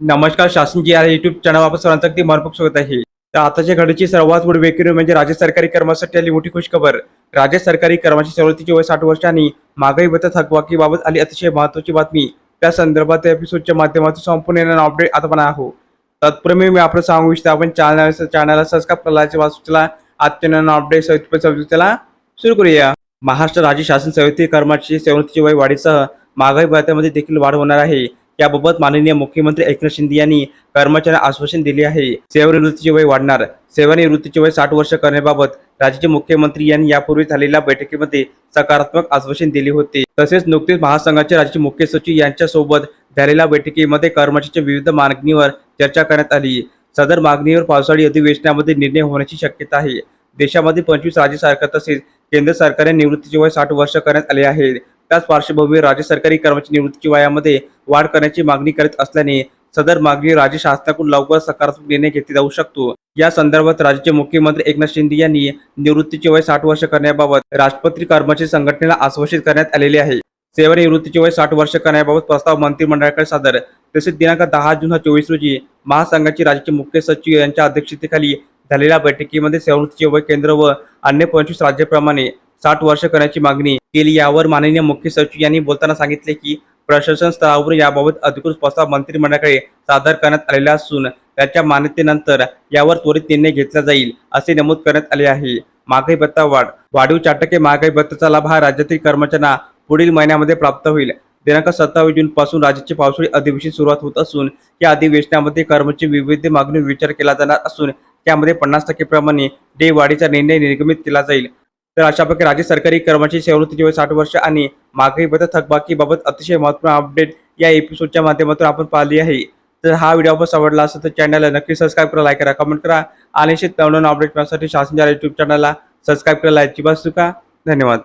नमस्कार शासन जी या युट्यूब चॅनल आपण सर्वांचं अगदी मनपूर्वक स्वागत आहे. तर आताच्या घडीची सर्वात मोठी वेगळी म्हणजे राज्य सरकारी कर्मचाऱ्यांसाठी आली मोठी खुशखबर. राज्य सरकारी कर्मचारी सवलतीची वय साठ वर्षांनी महागाई भत्ता थकवाकीबाबत आली अतिशय महत्वाची बातमी. त्या संदर्भात एपिसोडच्या माध्यमातून संपूर्ण अपडेट आता पण आहो तत्पूर्वी मी आपलं सांगू इच्छितो आपण चॅनल चॅनलला सबस्क्राईब करायचे वाचूला आजच्या अपडेट त्याला सुरू करूया. महाराष्ट्र राज्य शासन समिती कर्मचारी सवलतीची वय वाढीसह महागाई भत्त्यामध्ये देखील वाढ होणार आहे. याबाबत माननीय मुख्यमंत्री एकनाथ शिंदे यांनी कर्मचाऱ्यांना आश्वासन दिले आहे. सेवानिवृत्तीचे वय वाढणार. सेवानिवृत्तीचे वय साठ वर्ष करण्याबाबत राज्याचे मुख्यमंत्री यांनी यापूर्वी झालेल्या बैठकीमध्ये सकारात्मक आश्वासन दिले होते. तसेच नुकतेच महासंघाचे राज्याचे मुख्य सचिव यांच्यासोबत झालेल्या बैठकीमध्ये कर्मचाऱ्यांच्या विविध मागणीवर चर्चा करण्यात आली. सदर मागणीवर पावसाळी अधिवेशनामध्ये निर्णय होण्याची शक्यता आहे. देशामध्ये पंचवीस राज्य सरकार तसेच केंद्र सरकारने निवृत्तीचे वय साठ वर्ष करण्यात आले आहे. त्याच पार्श्वभूमीवर राज्य सरकारी कर्मचारी निवृत्ती वयामध्ये वाढ करण्याची मागणी करीत असल्याने सदर मागणी राज्य शासनाकडून लवकर सकारात्मक निर्णय घेतला जाऊ शकतो. या संदर्भात राज्याचे मुख्यमंत्री एकनाथ शिंदे यांनी निवृत्तीचे वय साठ वर्ष करण्याबाबत राष्ट्रपती कर्मचारी संघटनेला आश्वासित करण्यात आलेले आहे. सेवानिवृत्तीचे वय साठ वर्ष करण्याबाबत प्रस्ताव मंत्रिमंडळाकडे सादर. तसेच दिनांक दहा जून चोवीस रोजी महासंघाचे राज्याचे मुख्य सचिव यांच्या अध्यक्षतेखाली झालेल्या बैठकीमध्ये सेवानिवृत्तीचे वय केंद्र व अन्य पंचवीस राज्याप्रमाणे साठ वर्ष करण्याची मागणी केली. यावर माननीय मुख्य सचिव यांनी बोलताना सांगितले की प्रशासन स्तरावर याबाबत अधिकृत प्रस्ताव मंत्रिमंडळाकडे सादर करण्यात आलेला असून त्याच्या मान्यतेनंतर यावर त्वरित निर्णय घेतला जाईल असे नमूद करण्यात आले आहे. महागाई भत्ता वाढ वाढीव चार टक्के महागाई भत्त्याचा लाभ हा राज्यातील कर्मचाऱ्यांना पुढील महिन्यामध्ये प्राप्त होईल. दिनांक सत्तावीस जून पासून राज्याचे पावसाळी अधिवेशन सुरुवात होत असून या अधिवेशनामध्ये कर्मचारी विविध मागणी विचार केला जाणार असून त्यामध्ये पन्नास टक्के प्रमाणे डे वाढीचा निर्णय निर्गमित केला जाईल. तर अशा प्रकारे राज्य सरकारी कर्मचारी सेवानिवृत्तीचे वय साठ वर्ष आणि मागणी भत्ता थकबाकीबाबत अतिशय महत्त्वपूर्ण अपडेट या एपिसोडच्या माध्यमातून आपण पाहिली आहे. तर हा व्हिडिओ आपण आवडला असेल तर चॅनलला नक्की सबस्क्राईब करा लाईक करा कमेंट करा आणि असे नवनवीन अपडेट मिळण्यासाठी शासनच्या युट्यूब चॅनलला सबस्क्राईब करायला अजिबात चुका धन्यवाद.